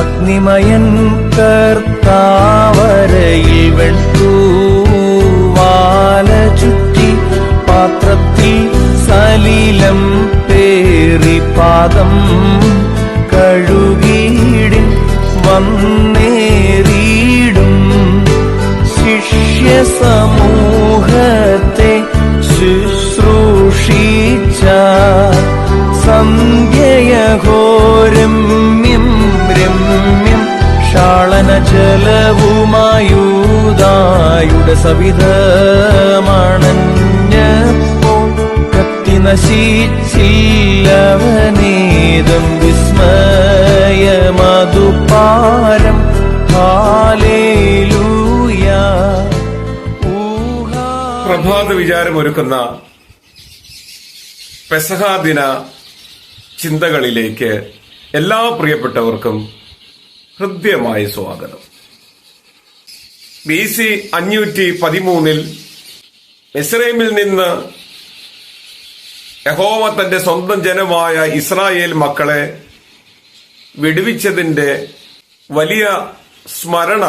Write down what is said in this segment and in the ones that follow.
അഗ്നിമയൻ കർത്താവരയിൽ വെൺതൂവാല ചുറ്റി പാത്രത്തിൽ സലീലം പേറി പാദം കഴുകിയിടിൻ വന്നേറിയിടും. ശിഷ്യ ജലവുമായൂതായുടെ സവിധമണഞ്ഞപ്പോൾ കത്തി നശിച്ചില്ലവനേതം വിസ്മയമതുപാരം മധുപാരം പ്രഭാത വിചാരം ഒരുക്കുന്ന പെസഹാ ദിന ചിന്തകളിലേക്ക് എല്ലാ പ്രിയപ്പെട്ടവർക്കും ഹൃദ്യമായ സ്വാഗതം. ബി സി അഞ്ഞൂറ്റി പതിമൂന്നിൽ ഇസ്രൈമിൽ നിന്ന് യഹോവ തന്റെ സ്വന്തം ജനമായ ഇസ്രായേൽ മക്കളെ വിടുവിച്ചതിന്റെ വലിയ സ്മരണ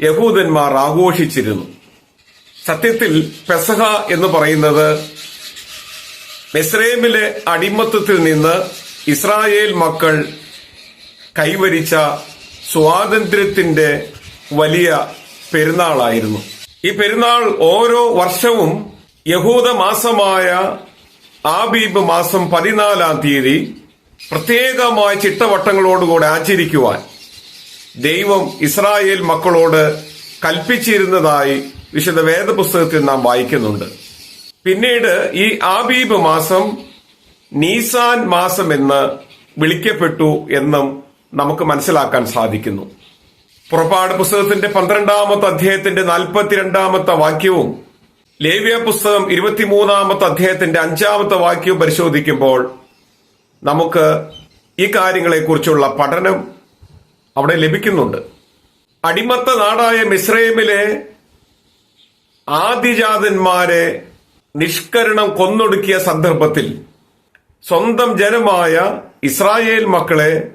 യഹൂദന്മാർ ആഘോഷിച്ചിരുന്നു. സത്യത്തിൽ പെസഹ എന്ന് പറയുന്നത് മെസ്രേമിലെ അടിമത്തത്തിൽ നിന്ന് ഇസ്രായേൽ മക്കൾ കൈവരിച്ച സ്വാതന്ത്ര്യത്തിന്റെ വലിയ പെരുന്നാളായിരുന്നു. ഈ പെരുന്നാൾ ഓരോ വർഷവും യഹൂദ മാസമായ ആബീബ് മാസം പതിനാലാം തീയതി പ്രത്യേകമായ ചിട്ടവട്ടങ്ങളോടുകൂടെ ആചരിക്കുവാൻ ദൈവം ഇസ്രായേൽ മക്കളോട് കൽപ്പിച്ചിരുന്നതായി വിശുദ്ധ വേദപുസ്തകത്തിൽ നാം വായിക്കുന്നുണ്ട്. പിന്നീട് ഈ ആബീബ് മാസം നീസാൻ മാസം എന്ന് വിളിക്കപ്പെട്ടു എന്നും നമുക്ക് മനസ്സിലാക്കാൻ സാധിക്കുന്നു. പുറപ്പാട് പുസ്തകത്തിന്റെ പന്ത്രണ്ടാമത്തെ അധ്യായത്തിന്റെ നാൽപ്പത്തിരണ്ടാമത്തെ വാക്യവും ലേവ്യ പുസ്തകം ഇരുപത്തിമൂന്നാമത്തെ അധ്യായത്തിന്റെ അഞ്ചാമത്തെ വാക്യവും പരിശോധിക്കുമ്പോൾ നമുക്ക് ഈ കാര്യങ്ങളെക്കുറിച്ചുള്ള പഠനം അവിടെ ലഭിക്കുന്നുണ്ട്. അടിമത്ത നാടായ മിസ്രൈമിലെ ആദിജാതന്മാരെ നിഷ്കരണം കൊന്നൊടുക്കിയ സന്ദർഭത്തിൽ സ്വന്തം ജനമായ ഇസ്രായേൽ മക്കളെ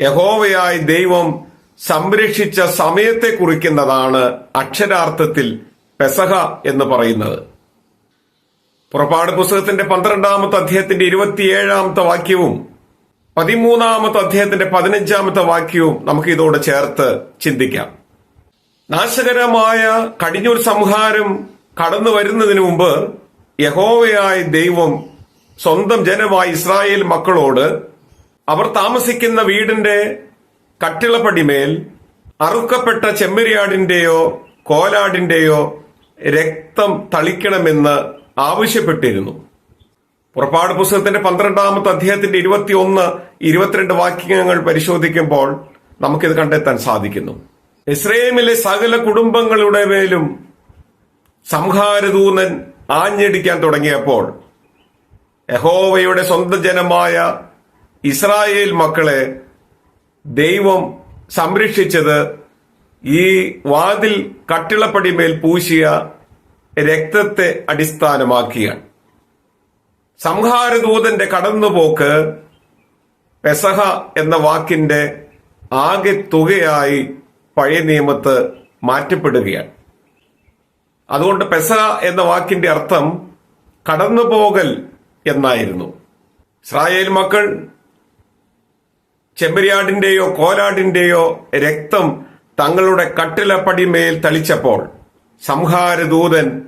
യഹോവയായി ദൈവം സംരക്ഷിച്ച സമയത്തെ കുറിക്കുന്നതാണ് അക്ഷരാർത്ഥത്തിൽ പെസഹ എന്ന് പറയുന്നത്. പുറപ്പാട് പുസ്തകത്തിന്റെ പന്ത്രണ്ടാമത്തെ അധ്യായത്തിന്റെ ഇരുപത്തിയേഴാമത്തെ വാക്യവും പതിമൂന്നാമത്തെ അധ്യായത്തിന്റെ പതിനഞ്ചാമത്തെ വാക്യവും നമുക്ക് ഇതോട് ചേർത്ത് ചിന്തിക്കാം. നാശകരമായ കടിഞ്ഞൂർ സംഹാരം കടന്നു വരുന്നതിന് മുമ്പ് യഹോവയായ ദൈവം സ്വന്തം ജനമായ ഇസ്രായേൽ മക്കളോട് അവർ താമസിക്കുന്ന വീടിന്റെ കട്ടിളപ്പടിമേൽ അറുക്കപ്പെട്ട ചെമ്മരിയാടിന്റെയോ കോലാടിന്റെയോ രക്തം തളിക്കണമെന്ന് ആവശ്യപ്പെട്ടിരുന്നു. പുറപ്പാട് പുസ്തകത്തിന്റെ പന്ത്രണ്ടാമത്തെ അധ്യായത്തിന്റെ ഇരുപത്തിയൊന്ന് ഇരുപത്തിരണ്ട് വാക്യങ്ങൾ പരിശോധിക്കുമ്പോൾ നമുക്കിത് കണ്ടെത്താൻ സാധിക്കുന്നു. ഇസ്രയേമിലെ സകല കുടുംബങ്ങളുടെ മേലും സംഹാരദൂതൻ ആഞ്ഞടിക്കാൻ തുടങ്ങിയപ്പോൾ യഹോവയുടെ സ്വന്തം ജനമായ ഇസ്രായേൽ മക്കളെ ദൈവം സംരക്ഷിച്ചത് ഈ വാതിൽ കട്ടിളപ്പടിമേൽ പൂശിയ രക്തത്തെ അടിസ്ഥാനമാക്കിയാണ്. സംഹാരദൂതന്റെ കടന്നുപോക്ക് പെസഹ എന്ന വാക്കിന്റെ ആകെ തുകയായി പഴയ നിയമത്ത് മാറ്റപ്പെടുകയാണ്. അതുകൊണ്ട് പെസഹ എന്ന വാക്കിന്റെ അർത്ഥം കടന്നുപോകൽ എന്നായിരുന്നു. ഇസ്രായേൽ മക്കൾ ചെമ്പരിയാടിന്റെയോ കോലാടിന്റെയോ രക്തം തങ്ങളുടെ കട്ടിലപ്പടിമേൽ തളിച്ചപ്പോൾ സംഹാരദൂതൻ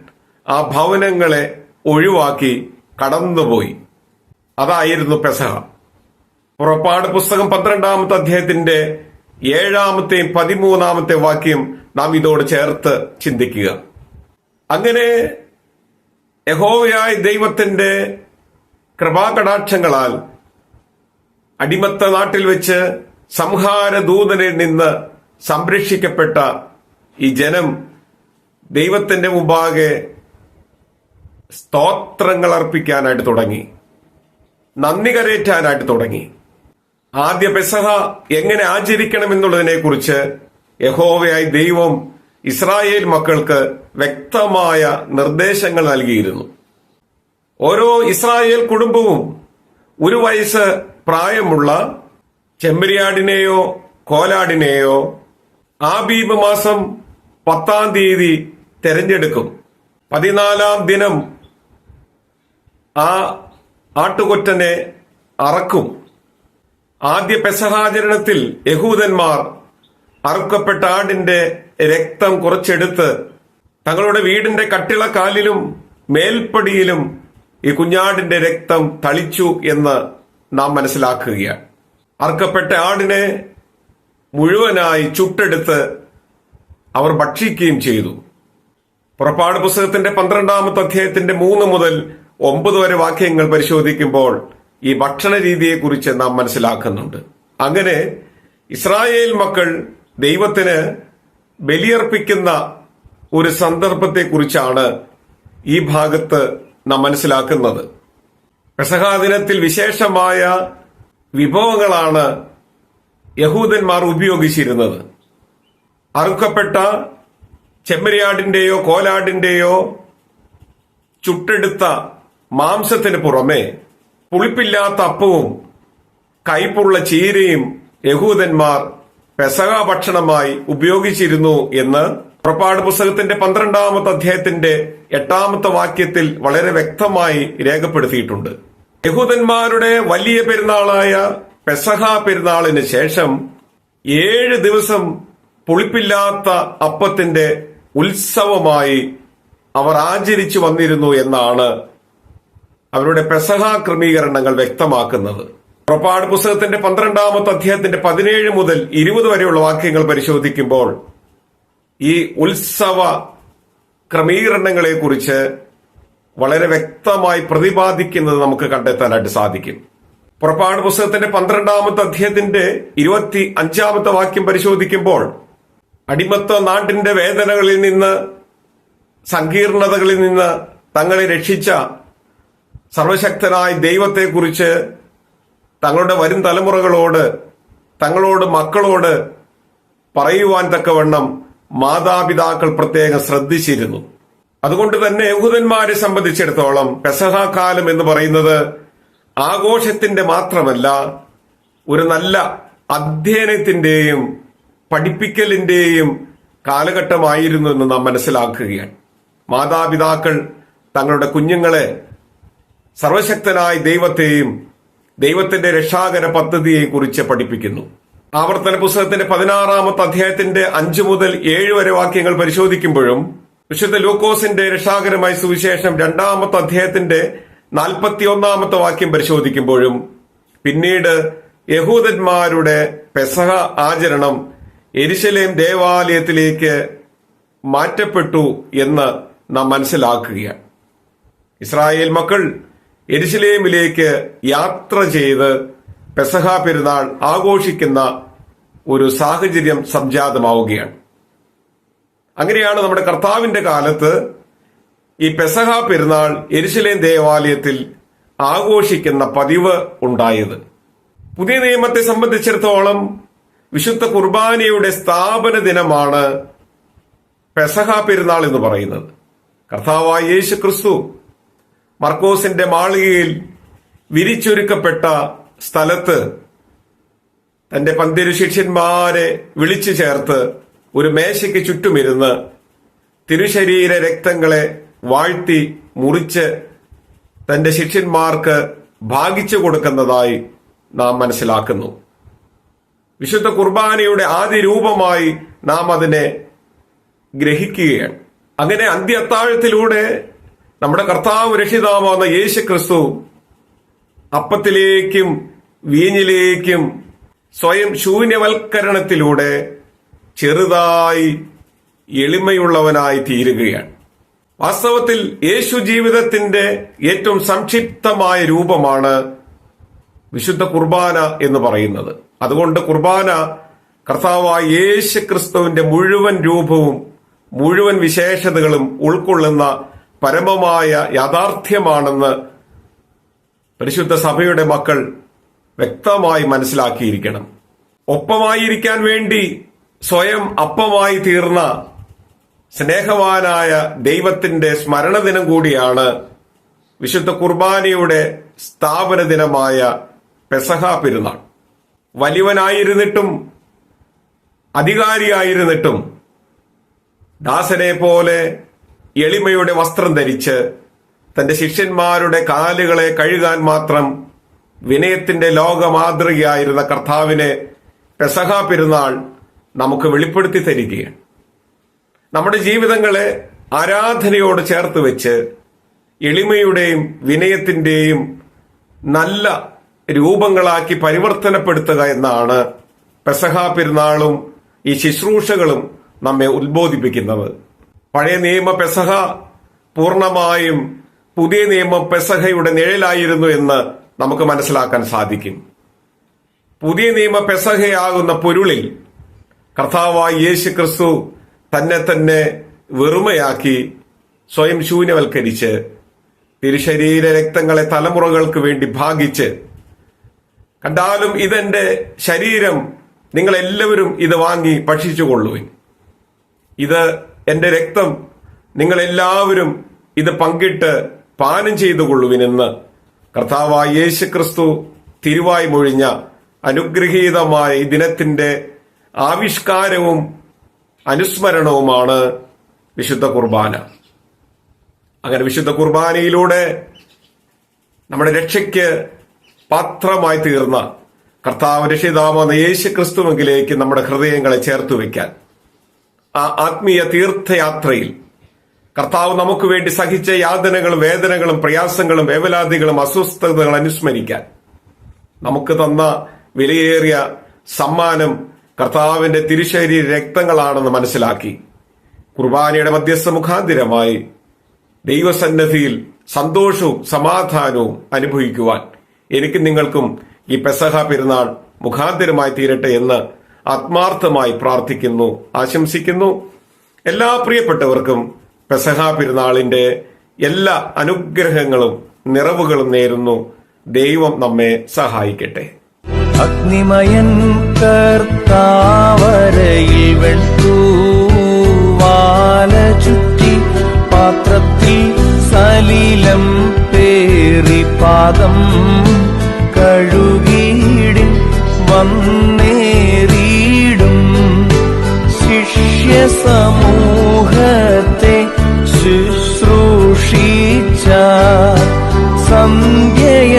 ആ ഭവനങ്ങളെ ഒഴിവാക്കി കടന്നുപോയി. അതായിരുന്നു പെസഹ. പുറപ്പാട് പുസ്തകം പന്ത്രണ്ടാമത്തെ അധ്യായത്തിന്റെ ഏഴാമത്തെയും പതിമൂന്നാമത്തെ വാക്യം നാം ഇതോട് ചേർത്ത് ചിന്തിക്കുക. അങ്ങനെ യഹോവയായ ദൈവത്തിന്റെ കൃപാകടാക്ഷങ്ങളാൽ അടിമത്ത നാട്ടിൽ വെച്ച് സംഹാര സംഹാരദൂതനിൽ നിന്ന് സംരക്ഷിക്കപ്പെട്ട ഈ ജനം ദൈവത്തിന്റെ മുമ്പാകെ സ്തോത്രങ്ങൾ അർപ്പിക്കാനായിട്ട് തുടങ്ങി. നന്ദി കരയറ്റാനായിട്ട് തുടങ്ങി. ആദ്യ പെസഹ എങ്ങനെ ആചരിക്കണം എന്നുള്ളതിനെ കുറിച്ച് യഹോവയായി ദൈവം ഇസ്രായേൽ മക്കൾക്ക് വ്യക്തമായ നിർദ്ദേശങ്ങൾ നൽകിയിരുന്നു. ഓരോ ഇസ്രായേൽ കുടുംബവും ഒരു വയസ്സ് പ്രായമുള്ള ചെമ്പരിയാടിനെയോ കോലാടിനെയോ ആബീബ് മാസം പത്താം തീയതി തെരഞ്ഞെടുക്കും. പതിനാലാം ദിനം ആ ആട്ടുകൊറ്റനെ അറക്കും. ആദ്യ പെസഹാചരണത്തിൽ യഹൂദന്മാർ അറുക്കപ്പെട്ട ആടിന്റെ രക്തം കുറച്ചെടുത്ത് തങ്ങളുടെ വീടിന്റെ കട്ടിളക്കാലിലും മേൽപ്പടിയിലും ഈ കുഞ്ഞാടിന്റെ രക്തം തളിച്ചു എന്ന് നാം മനസ്സിലാക്കുകയാണ്. അർക്കപ്പെട്ട ആടിനെ മുഴുവനായി ചുട്ടെടുത്ത് അവർ ഭക്ഷിക്കുകയും ചെയ്തു. പുറപ്പാട് പുസ്തകത്തിന്റെ പന്ത്രണ്ടാമത്തെ അധ്യായത്തിന്റെ മൂന്ന് മുതൽ ഒമ്പത് വരെ വാക്യങ്ങൾ പരിശോധിക്കുമ്പോൾ ഈ ഭക്ഷണ രീതിയെക്കുറിച്ച് നാം മനസ്സിലാക്കുന്നുണ്ട്. അങ്ങനെ ഇസ്രായേൽ മക്കൾ ദൈവത്തിന് ബലിയർപ്പിക്കുന്ന ഒരു സന്ദർഭത്തെക്കുറിച്ചാണ് ഈ ഭാഗത്ത് നാം മനസ്സിലാക്കുന്നത്. പെസഹാ ദിനത്തിൽ വിശേഷമായ വിഭവങ്ങളാണ് യഹൂദന്മാർ ഉപയോഗിച്ചിരുന്നത്. അറുക്കപ്പെട്ട ചെമ്മരിയാടിന്റെയോ കോലാടിന്റെയോ ചുട്ടെടുത്ത മാംസത്തിന് പുറമെ പുളിപ്പില്ലാത്ത അപ്പവും കൈപ്പുള്ള ചീരയും യഹൂദന്മാർ പെസക ഭക്ഷണമായി ഉപയോഗിച്ചിരുന്നു എന്ന് പുറപ്പാട് പുസ്തകത്തിന്റെ പന്ത്രണ്ടാമത്തെ അധ്യായത്തിന്റെ എട്ടാമത്തെ വാക്യത്തിൽ വളരെ വ്യക്തമായി രേഖപ്പെടുത്തിയിട്ടുണ്ട്. യഹൂദന്മാരുടെ വലിയ പെരുന്നാളായ പെസഹ പെരുന്നാളിന് ശേഷം ഏഴ് ദിവസം പുളിപ്പില്ലാത്ത അപ്പത്തിന്റെ ഉത്സവമായി അവർ ആചരിച്ചു വന്നിരുന്നു എന്നാണ് അവരുടെ പെസഹ ക്രമീകരണങ്ങൾ വ്യക്തമാക്കുന്നത്. പുറപ്പാട് പുസ്തകത്തിന്റെ പന്ത്രണ്ടാമത്തെ അധ്യായത്തിന്റെ പതിനേഴ് മുതൽ ഇരുപത് വരെയുള്ള വാക്യങ്ങൾ പരിശോധിക്കുമ്പോൾ ഈ ഉത്സവ ക്രമീകരണങ്ങളെ കുറിച്ച് വളരെ വ്യക്തമായി പ്രതിപാദിക്കുന്നത് നമുക്ക് കണ്ടെത്താനായിട്ട് സാധിക്കും. പുറപ്പാട് പുസ്തകത്തിന്റെ പന്ത്രണ്ടാമത്തെ അധ്യായത്തിന്റെ ഇരുപത്തി അഞ്ചാമത്തെ വാക്യം പരിശോധിക്കുമ്പോൾ അടിമത്ത നാട്ടിന്റെ വേദനകളിൽ നിന്ന് സങ്കീർണതകളിൽ നിന്ന് തങ്ങളെ രക്ഷിച്ച സർവശക്തനായ ദൈവത്തെക്കുറിച്ച് തങ്ങളുടെ വരും തലമുറകളോട് തങ്ങളോട് മക്കളോട് പറയുവാൻ തക്കവണ്ണം മാതാപിതാക്കൾ പ്രത്യേകം ശ്രദ്ധിച്ചിരുന്നു. അതുകൊണ്ട് തന്നെ യഹൂദന്മാരെ സംബന്ധിച്ചിടത്തോളം പെസഹാകാലം എന്ന് പറയുന്നത് ആഘോഷത്തിന്റെ മാത്രമല്ല ഒരു നല്ല അധ്യയനത്തിന്റെയും പഠിപ്പിക്കലിന്റെയും കാലഘട്ടമായിരുന്നു എന്ന് നാം മനസ്സിലാക്കുകയാണ്. മാതാപിതാക്കൾ തങ്ങളുടെ കുഞ്ഞുങ്ങളെ സർവശക്തനായ ദൈവത്തെയും ദൈവത്തിന്റെ രക്ഷാകര പദ്ധതിയെ കുറിച്ച് പഠിപ്പിക്കുന്നു. ആവർത്തന പുസ്തകത്തിന്റെ പതിനാറാമത്തെ അധ്യായത്തിന്റെ അഞ്ചു മുതൽ ഏഴ് വരെ വാക്യങ്ങൾ പരിശോധിക്കുമ്പോഴും വിശുദ്ധ ലൂക്കോസിന്റെ രക്ഷാകരമായ സുവിശേഷം രണ്ടാമത്തെ അധ്യായത്തിന്റെ നാൽപ്പത്തി ഒന്നാമത്തെ വാക്യം പരിശോധിക്കുമ്പോഴും പിന്നീട് യഹൂദന്മാരുടെ പെസഹ ആചരണം എരിശലേം ദേവാലയത്തിലേക്ക് മാറ്റപ്പെട്ടു എന്ന് നാം മനസ്സിലാക്കുകയാണ്. ഇസ്രായേൽ മക്കൾ എരിശിലേമിലേക്ക് യാത്ര ചെയ്ത് പെസഹ പെരുന്നാൾ ആഘോഷിക്കുന്ന ഒരു സാഹചര്യം സംജാതമാവുകയാണ്. അങ്ങനെയാണ് നമ്മുടെ കർത്താവിന്റെ കാലത്ത് ഈ പെസഹ പെരുന്നാൾ എരിശിലേം ദേവാലയത്തിൽ ആഘോഷിക്കുന്ന പതിവ് ഉണ്ടായത്. പുതിയ നിയമത്തെ സംബന്ധിച്ചിടത്തോളം വിശുദ്ധ കുർബാനയുടെ സ്ഥാപന ദിനമാണ് പെസഹ പെരുന്നാൾ എന്ന് പറയുന്നത്. കർത്താവായ യേശു ക്രിസ്തു മർക്കോസിന്റെ മാളികയിൽ വിരിച്ചൊരുക്കപ്പെട്ട സ്ഥലത്ത് തന്റെ പന്തിരു ശിഷ്യന്മാരെ വിളിച്ചു ചേർത്ത് ഒരു മേശയ്ക്ക് ചുറ്റുമിരുന്ന് തിരുശരീര രക്തങ്ങളെ വാഴ്ത്തി മുറിച്ച് തന്റെ ശിഷ്യന്മാർക്ക് ഭാഗിച്ചു കൊടുക്കുന്നതായി നാം മനസ്സിലാക്കുന്നു. വിശുദ്ധ കുർബാനയുടെ ആദ്യ രൂപമായി നാം അതിനെ ഗ്രഹിക്കുകയാണ്. അങ്ങനെ അന്ത്യ അത്താഴത്തിലൂടെ നമ്മുടെ കർത്താവ് രക്ഷിതാവുന്ന യേശു ക്രിസ്തു അപ്പത്തിലേക്കും വീഞ്ഞിലേക്കും സ്വയം ശൂന്യവൽക്കരണത്തിലൂടെ ചെറുതായി എളിമയുള്ളവനായി തീരുകയാണ്. വാസ്തവത്തിൽ യേശു ജീവിതത്തിന്റെ ഏറ്റവും സംക്ഷിപ്തമായ രൂപമാണ് വിശുദ്ധ കുർബാന എന്ന് പറയുന്നത്. അതുകൊണ്ട് കുർബാന കർത്താവായ യേശു ക്രിസ്തുവിന്റെ മുഴുവൻ രൂപവും മുഴുവൻ വിശേഷതകളും ഉൾക്കൊള്ളുന്ന പരമമായ യാഥാർത്ഥ്യമാണെന്ന് പരിശുദ്ധ സഭയുടെ മക്കൾ വ്യക്തമായി മനസ്സിലാക്കിയിരിക്കണം. ഒപ്പമായിരിക്കാൻ വേണ്ടി സ്വയം അപ്പമായി തീർന്ന സ്നേഹവാനായ ദൈവത്തിന്റെ സ്മരണ ദിനം കൂടിയാണ് വിശുദ്ധ കുർബാനയുടെ സ്ഥാപന ദിനമായ പെസഹ പെരുന്നാൾ. വലിയവനായിരുന്നിട്ടും അധികാരിയായിരുന്നിട്ടും ദാസനെ പോലെ എളിമയുടെ വസ്ത്രം ധരിച്ച് തന്റെ ശിഷ്യന്മാരുടെ കാലുകളെ കഴുകാൻ മാത്രം വിനയത്തിന്റെ ലോക മാതൃകയായിരുന്ന കർത്താവിനെ പെസഹ പെരുന്നാൾ നമുക്ക് വെളിപ്പെടുത്തി തരികയാണ്. നമ്മുടെ ജീവിതങ്ങളെ ആരാധനയോട് ചേർത്ത് വെച്ച് എളിമയുടെയും വിനയത്തിന്റെയും നല്ല രൂപങ്ങളാക്കി പരിവർത്തനപ്പെടുത്തുക എന്നാണ് പെസഹ പെരുന്നാളും ഈ ശുശ്രൂഷകളും നമ്മെ ഉദ്ബോധിപ്പിക്കുന്നത് പഴയ നിയമ പെസഹ പൂർണമായും പുതിയ നിയമ പെസഹയുടെ നിഴലായിരുന്നു എന്ന് നമുക്ക് മനസ്സിലാക്കാൻ സാധിക്കും. പുതിയ നിയമ പെസഹയാകുന്ന പൊരുളിൽ കർത്താവായി യേശു ക്രിസ്തു തന്നെ തന്നെ വെറുമയാക്കി സ്വയം ശൂന്യവൽക്കരിച്ച് തിരുശരീര രക്തങ്ങളെ തലമുറകൾക്ക് വേണ്ടി ഭാഗിച്ച് കണ്ടാലും ഇതെന്റെ ശരീരം നിങ്ങളെല്ലാവരും ഇത് വാങ്ങി ഭക്ഷിച്ചുകൊള്ളുവിൻ. ഇത് എന്റെ രക്തം നിങ്ങളെല്ലാവരും ഇത് പങ്കിട്ട് പാനം ചെയ്തു കൊള്ളുവിനെന്ന് കർത്താവായ യേശു ക്രിസ്തു തിരുവായി മൊഴിഞ്ഞ അനുഗ്രഹീതമായ ഈ ദിനത്തിന്റെ ആവിഷ്കാരവും അനുസ്മരണവുമാണ് വിശുദ്ധ കുർബാന. അങ്ങനെ വിശുദ്ധ കുർബാനയിലൂടെ നമ്മുടെ രക്ഷയ്ക്ക് പാത്രമായി തീർന്ന കർത്താവ് രക്ഷിതാമെന്ന യേശു ക്രിസ്തുവെങ്കിലേക്ക് നമ്മുടെ ഹൃദയങ്ങളെ ചേർത്ത് വയ്ക്കാൻ ആ ആത്മീയ തീർത്ഥയാത്രയിൽ കർത്താവ് നമുക്ക് വേണ്ടി സഹിച്ച യാതനകളും വേദനകളും പ്രയാസങ്ങളും വേവലാതികളും അസ്വസ്ഥതകളും അനുസ്മരിക്കാൻ നമുക്ക് തന്ന വിലയേറിയ സമ്മാനം കർത്താവിന്റെ തിരുശരീര രക്തങ്ങളാണെന്ന് മനസ്സിലാക്കി കുർബാനയുടെ മധ്യസ്ഥ മുഖാന്തിരമായി ദൈവസന്നദ്ധിയിൽ സന്തോഷവും സമാധാനവും അനുഭവിക്കുവാൻ എനിക്ക് നിങ്ങൾക്കും ഈ പെസഹ പെരുന്നാൾ മുഖാന്തിരമായി തീരട്ടെ എന്ന് ആത്മാർത്ഥമായി പ്രാർത്ഥിക്കുന്നു ആശംസിക്കുന്നു. എല്ലാ പ്രിയപ്പെട്ടവർക്കും പെസഹ പെരുന്നാളിന്റെ എല്ലാ അനുഗ്രഹങ്ങളും നിറവുകളും നേരുന്നു. ദൈവം നമ്മെ സഹായിക്കട്ടെ. അഗ്നിമയൻ കർത്താവരയിൽ വെൺതൂവാല ചുറ്റി പാത്രത്തിൽ സലീലം പേറി പാദം കഴുകിയിടിൻ വന്നേറിയിടും. ശിഷ്യ സമൂഹത്തെ ശുശ്രൂഷിച്ച സന്ധ്യയഘോരമ്യം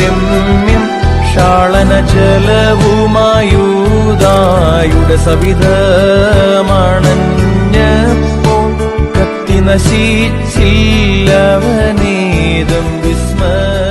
രമ്യം ഷാളന ജലവുമായൂതായുടെ സവിധമണഞ്ഞപ്പോൾ കത്തി നശിച്ചില്ലവനേതും വിസ്മയ